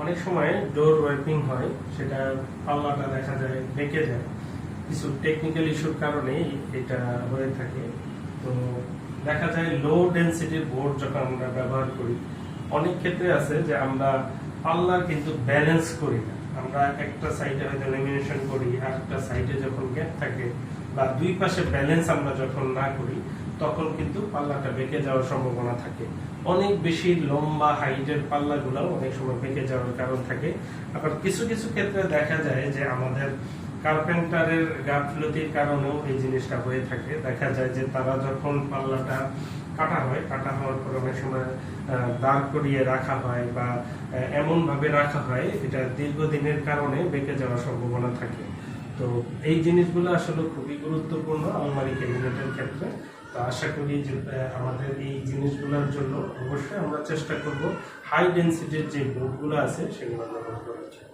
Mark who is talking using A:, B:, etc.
A: অনেক সময় ডোর ওয়াইপিং হয়, সেটা পাল্লাটা দেখা যায় বেঁকে যায়। কিছু টেকনিক্যাল ইস্যুর কারণেই এটা হয়ে থাকে। তো দেখা যায় লো ডেন্সিটির বোর্ড যখন আমরা ব্যবহার করি, অনেক ক্ষেত্রে আছে যে আমরা পাল্লার কিন্তু ব্যালেন্স করি না। আমরা একটা সাইডে হয়তো লেমিনেশন করি আর একটা সাইডে যখন গ্যাপ থাকে, বা দুই পাশে ব্যালেন্স আমরা যখন না করি তখন কিন্তু পাল্লাটা বেঁকে যাওয়ার সম্ভাবনা থাকে। অনেক বেশি লম্বা হাইটের পাল্লাগুলো অনেক সময় বেঁকে যাওয়ার কারণ থাকে। আবার কিছু কিছু ক্ষেত্রে দেখা যায় যে আমাদের কার্পেন্টারের গাফলতির কারণেও এই জিনিসটা হয়ে থাকে। দেখা যায় যে তারা যখন পাল্লাটা কাটা হয়, কাটা হওয়ার পর অনেক সময় দাঁড় করিয়ে রাখা হয় বা এমন ভাবে রাখা হয়, এটা দীর্ঘদিনের কারণে বেঁকে যাওয়ার সম্ভাবনা থাকে। তো এই জিনিসগুলো আসলে খুবই গুরুত্বপূর্ণ আলমারি ক্যাবিনেটের ক্ষেত্রে। তো আশা করি যে আমাদের এই জিনিসগুলোর জন্য অবশ্যই আমরা চেষ্টা করব হাই ডেন্সিটির যে বোর্ডগুলো আছে, সেগুলো ব্যবহার করার জন্য।